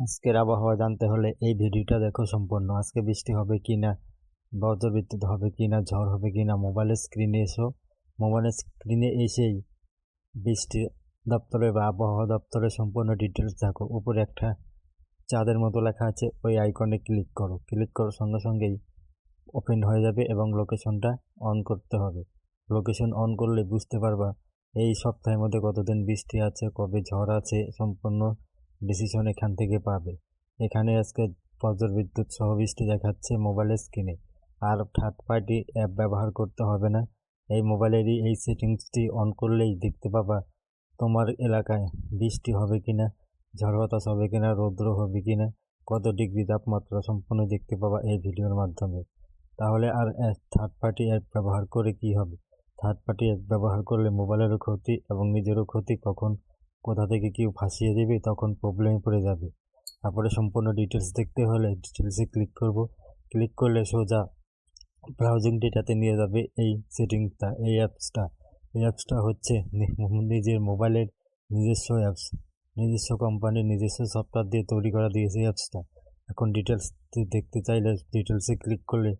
আজকের আবহাওয়া জানতে হলে এই ভিডিওটা দেখো সম্পূর্ণ। আজকে বৃষ্টি হবে কি না বজ্রবিদ্যুৎ হবে কি না ঝড় হবে কি না মোবাইলের স্ক্রিনে এসো। মোবাইলের স্ক্রিনে এসেই বৃষ্টি দপ্তরে বা আবহাওয়া দপ্তরে সম্পূর্ণ ডিটেলস দেখো। উপরে একটা চাঁদের মতো লেখা আছে, ওই আইকনে ক্লিক করো। ক্লিক করার সঙ্গে সঙ্গেই ওপেন হয়ে যাবে এবং লোকেশনটা অন করতে হবে। লোকেশন অন করলে বুঝতে পারবা, এই সপ্তাহের মধ্যে কতদিন বৃষ্টি আছে, কবে ঝড় আছে, সম্পূর্ণ ডিসিশন এখান থেকে পাবে। এখানে আজকে বজ্র বিদ্যুৎ সহ বৃষ্টি দেখাচ্ছে মোবাইলের স্ক্রিনে আর থার্ড পার্টি অ্যাপ ব্যবহার করতে হবে না। এই মোবাইলেরই এই সেটিংসটি অন করলেই দেখতে পাবা তোমার এলাকায় বৃষ্টি হবে কি না ঝড় বাতাস হবে কি না রৌদ্র হবে কি না কত ডিগ্রি তাপমাত্রা সম্পূর্ণ দেখতে পাবা এই ভিডিওর মাধ্যমে। তাহলে আর থার্ড পার্টি অ্যাপ ব্যবহার করে কি হবে? থার্ড পার্টি অ্যাপ ব্যবহার করলে মোবাইলেরও ক্ষতি এবং নিজেরও ক্ষতি কখন কোথা থেকে কেউ ফাঁসিয়ে দেবে তখন প্রবলেমে পড়ে যাবে। তারপরে সম্পূর্ণ ডিটেলস দেখতে হলে ডিটেলসে ক্লিক করব। ক্লিক করলে সোজা ব্রাউজিং ডেটাতে নিয়ে যাবে এই সেটিংসটা এই অ্যাপসটা এই অ্যাপসটা হচ্ছে নিজের মোবাইলের নিজস্ব অ্যাপস নিজস্ব কোম্পানির নিজস্ব সফটওয়্যার দিয়ে তৈরি করা দিয়েছে অ্যাপসটা এখন ডিটেলস দেখতে চাইলে ডিটেলসে ক্লিক করলে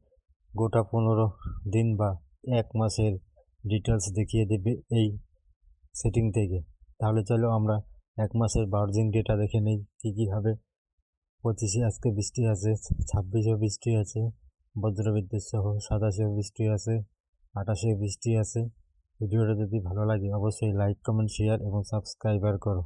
গোটা পনেরো দিন বা এক মাসের ডিটেলস দেখিয়ে দেবে এই সেটিং থেকে। তাহলে চলো আমরা এক মাসের বার্জিং ডেটা দেখে নিই কী কী হবে। পঁচিশে আজকে বৃষ্টি আছে, ছাব্বিশেও বৃষ্টি আছে, বজ্রবিদ্যুৎ সহ সাতাশেও বৃষ্টি আছে, আঠাশেও বৃষ্টি আছে। ভিডিওটা যদি ভালো লাগে অবশ্যই লাইক কমেন্ট শেয়ার এবং সাবস্ক্রাইবার করো।